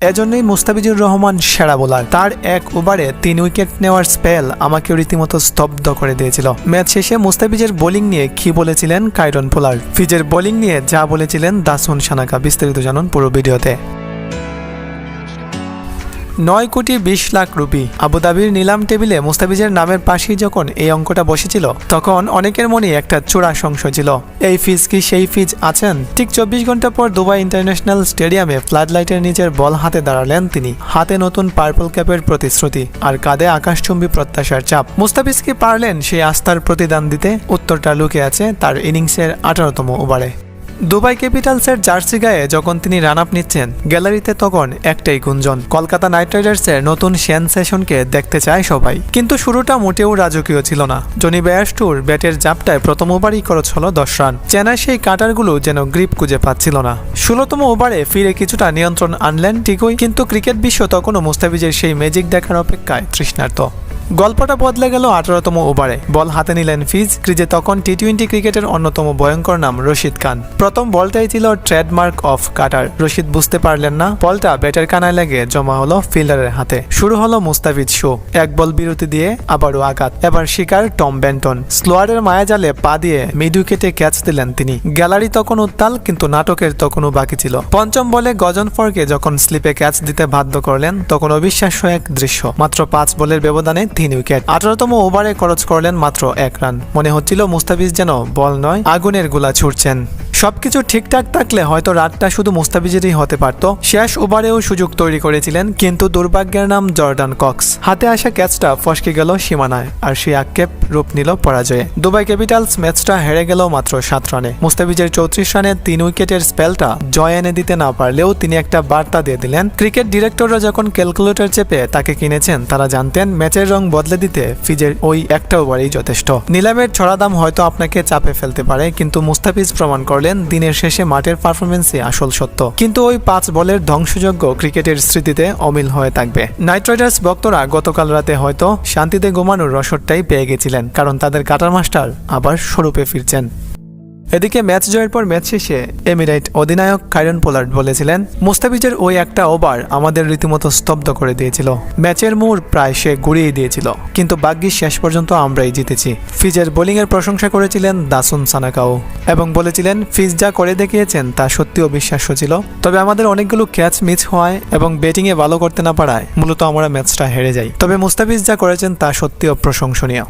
এজন্যই মুস্তাফিজুর রহমান সেরা বোলার। তার এক ওভারে তিন উইকেট নেওয়ার স্পেল আমাকে রীতিমতো স্তব্ধ করে দিয়েছিল। ম্যাচ শেষে মুস্তাফিজের বোলিং নিয়ে কি বলেছিলেন কাইরন পোলার? ফিজের বোলিং নিয়ে যা বলেছিলেন দাসুন সানাকা, বিস্তারিত জানুন পুরো ভিডিওতে। নয় কোটি বিশ লাখ রুপি। আবুধাবির নিলাম টেবিলে মুস্তাফিজের নামের পাশেই যখন এই অঙ্কটা বসেছিল, তখন অনেকের মনে একটা চূড়া সংশয় ছিল। এই ফিজ কি সেই ফিজ আছেন? ঠিক চব্বিশ ঘণ্টা পর দুবাই ইন্টারন্যাশনাল স্টেডিয়ামে ফ্লাড লাইটের নিচের বল হাতে দাঁড়ালেন তিনি। হাতে নতুন পার্পল ক্যাপের প্রতিশ্রুতি আর কাঁধে আকাশচুম্বী প্রত্যাশার চাপ। মুস্তাফিজ কি পারলেন সেই আস্থার প্রতিদান দিতে। উত্তরটা লুকে আছে তার ইনিংসের আঠারোতম ওভারে। দুবাই ক্যাপিটালসের জার্সি গায়ে যখন তিনি রান আপ নিচ্ছেন, গ্যালারিতে তখন একটাই গুঞ্জন, কলকাতা নাইট রাইডার্সের নতুন সেনসেশনকে দেখতে চায় সবাই। কিন্তু শুরুটা মোটেও রাজকীয় ছিল না। জনি ব্যায়াস্টুর ব্যাটের জাপটায় প্রথম ওভারই খরচ হলো দশ রান। চেনাই সেই কাটারগুলো যেন গ্রিপ খুঁজে পাচ্ছিল না। ষোলোতম ওভারে ফিরে কিছুটা নিয়ন্ত্রণ আনলেন ঠিকই, কিন্তু ক্রিকেট বিশ্ব তখনও মুস্তাফিজের সেই ম্যাজিক দেখার অপেক্ষায় তৃষ্ণার্ত। গল্পটা বদলে গেল আঠারোতম ওভারে। বল হাতে নিলেন ফিজ, ক্রিজে তখন টি টোয়েন্টি ক্রিকেটের অন্যতম ভয়ঙ্কর নাম রশিদ খান। প্রথম বলটাই ছিল ট্রেডমার্ক অফ কাটার। রশিদ বুঝতে পারলেন না, বলটা ব্যাটের কানায় লেগে জমা হলো ফিল্ডারের হাতে। শুরু হলো মুস্তাফিজ শো। এক বল বিরতি দিয়ে আবারও আঘাত। এবার শিকার টম ব্যান্টন স্লোয়ারের মায়াজালে পা দিয়ে মিড উইকেটে ক্যাচ দিলেন তিনি। গ্যালারি তখন উত্তাল, কিন্তু নাটকের তখনও বাকি ছিল। পঞ্চম বলে গজন ফরকে যখন স্লিপে ক্যাচ দিতে বাধ্য করলেন, তখন অবিশ্বাস্য এক দৃশ্য। মাত্র পাঁচ বলের ব্যবধানে তিন উইকেট। আঠারোতম ওভারে খরচ করলেন মাত্র এক রান। মনে হচ্ছিল মুস্তাফিজ যেন বল নয়, আগুনেরগুলা ছুটছেন সবকিছু ঠিকঠাক থাকলে হয়তো রাতটা শুধু মুস্তাফিজেরই হতে পারত। শেষ ওভারেও সুযোগ তৈরি করেছিলেন কিন্তু দুর্ভাগ্যের নাম জর্ডান কক্স। হাতে আসা ক্যাচটা ফসকে গেল সীমানায় আর সেই আক্ষেপ রূপ নিল পরাজয়ে। দুবাই ক্যাপিটালস ম্যাচটা হেরে গেল মাত্র সাত রানে। মুস্তাফিজের চৌত্রিশ রানে তিন উইকেটের স্পেলটা জয় এনে দিতে না পারলেও তিনি একটা বার্তা দিয়ে দিলেন, ক্রিকেট ডিরেক্টররা যখন ক্যালকুলেটর চেপে তাকে কিনেছেন, তারা জানতেন ম্যাচের রং বদলে দিতে ফিজের ওই একটা ওভারেই যথেষ্ট। নিলামের ছড়া দাম হয়তো আপনাকে চাপে ফেলতে পারে, কিন্তু মুস্তাফিজ প্রমাণ করলেন দিনের শেষে মাঠের পারফরমেন্সই আসল সত্য। কিন্তু ওই পাঁচ বলের ধ্বংসযোগ্য ক্রিকেটের স্মৃতিতে অমিল হয়ে থাকবে। নাইট রাইডার্স ভক্তরা গতকাল রাতে হয়তো শান্তিতে ঘুমানোর রসদটাই পেয়ে গেছিলেন, কারণ তাদের কাটার মাস্টার আবার স্বরূপে ফিরছেন। এদিকে ম্যাচ জয়ের পর ম্যাচ শেষে এমিরাইট অধিনায়ক কাইরন পোলার্ড বলেছিলেন, মুস্তাফিজের ওই একটা ওভার আমাদের রীতিমতো স্তব্ধ করে দিয়েছিল। ম্যাচের মোড় প্রায় সে ঘুরিয়ে দিয়েছিল। কিন্তু বাগ্যিস শেষ পর্যন্ত আমরাই জিতেছি। ফিজের বোলিংয়ের প্রশংসা করেছিলেন দাসুন সানাকাও এবং বলেছিলেন, ফিজ যা করে দেখিয়েছেন তা সত্যি অবিশ্বাস্য ছিল। তবে আমাদের অনেকগুলো ক্যাচ মিস হওয়ায় এবং ব্যাটিংয়ে ভালো করতে না পারায় মূলত আমরা ম্যাচটা হেরে যাই। তবে মুস্তাফিজ যা করেছেন তা সত্যি অপ্রশংসনীয়।